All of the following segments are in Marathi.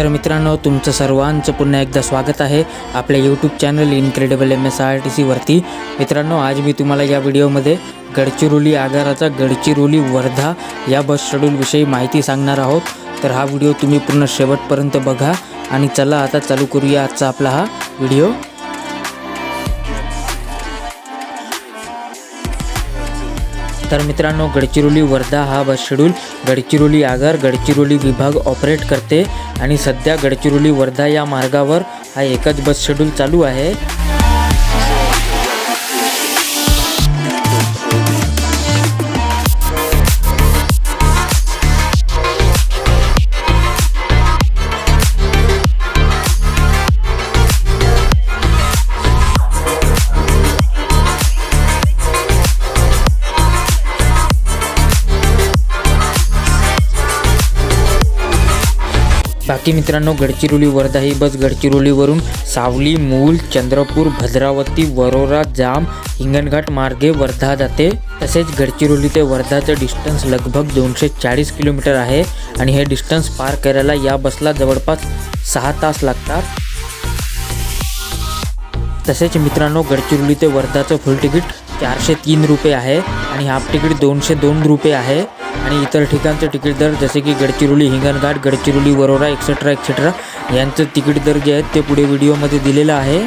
तर मित्रांनो तुमचं सर्वांचं पुन्हा एकदा स्वागत आहे आपल्या YouTube channel incredible M S R T सीवरती मित्रांनो आज मी तुम्हाला या व्हिडिओमध्ये गडचिरोली आगाराचा गडचिरोली वर्धा या बस शेड्यूलविषयी माहिती सांगणार आहोत. तर हा व्हिडिओ तुम्ही पूर्ण शेवटपर्यंत बघा आणि चला आता चालू करूया आजचा आपला हा व्हिडिओ. तर मित्रांनो गडचिरोली वर्धा हा बस शेड्यूल गडचिरोली आगार गडचिरोली विभाग ऑपरेट करते. आणि सध्या गडचिरोली वर्धा या मार्गावर हा एकच बस शेड्यूल चालू आहे. बाकी मित्रांनो गडचिरोली वर्धा ही बस गडचिरोलीवरून सावली मूल चंद्रपूर भद्रावती वरोरा जाम हिंगणघाट मार्गे वर्धा जाते. तसेच गडचिरोली ते वर्धाचं डिस्टन्स लगभग दोनशे चाळीस किलोमीटर आहे आणि हे डिस्टन्स पार करायला या बसला जवळपास सहा तास लागतात. तसेच मित्रांनो गडचिरोली ते वर्धाचं फुल तिकीट चारशे तीन रुपये आहे आणि हाफ तिकीट दोनशे दोन रुपये आहे. आणि इतर ठिकाणचे तिकीट दर जसे की गडचिरोली हिंगणघाट गडचिरोली वरोरा एक्सेट्रा एक्सेट्रा यांचं तिकीट दर जे आहेत ते पुढे व्हिडिओमध्ये दिलेलं आहे.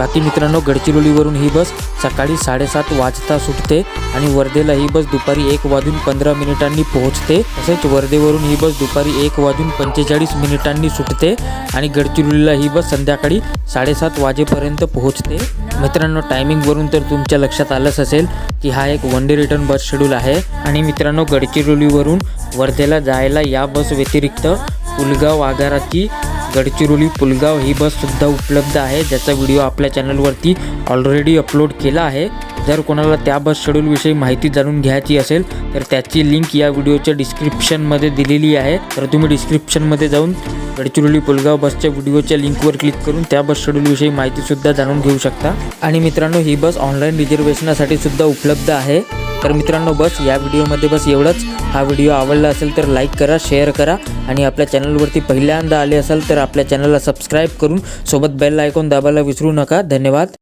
बाकी मित्रांनो गडचिरोलीवरून ही बस सकाळी साडेसात वाजता सुटते आणि वर्धेला ही बस दुपारी एक वाजून पंधरा मिनिटांनी पोहोचते. तसेच वर्धेवरून ही बस दुपारी एक वाजून पंचेचाळीस मिनिटांनी सुटते आणि गडचिरोलीला ही बस संध्याकाळी साडेसात वाजेपर्यंत पोहोचते. मित्रांनो टायमिंगवरून तर तुमच्या लक्षात आलंच असेल की हा एक one day return bus schedule आहे. आणि मित्रांनो गडचिरोलीवरून वर्धेला जायला या बस व्यतिरिक्त पुलगाव आगाराची गडचिरोली पुलगाव ही बससुद्धा उपलब्ध आहे. ज्याचा व्हिडिओ आपल्या चॅनलवरती ऑलरेडी अपलोड केला आहे. जर कोणाला त्या बस शेड्यूलविषयी माहिती जाणून घ्यायची असेल तर त्याची लिंक या व्हिडिओच्या डिस्क्रिप्शनमध्ये दिलेली आहे. तर तुम्ही डिस्क्रिप्शनमध्ये जाऊन गडचिरोली पुलगाव बसच्या व्हिडिओच्या लिंकवर क्लिक करून त्या बस शेड्यूलविषयी माहितीसुद्धा जाणून घेऊ शकता. आणि मित्रांनो ही बस ऑनलाईन रिझर्वेशनासाठी सुद्धा उपलब्ध आहे. तर मित्रांनो बस या व्हिडिओमध्ये बस एवढंच. हा व्हिडिओ आवडला असेल तर लाईक करा शेअर करा आणि आपल्या चॅनलवरती पहिल्यांदा आले असाल तर आपल्या चॅनलला सबस्क्राईब करून सोबत बेल आयकॉन दाबायला विसरू नका. धन्यवाद.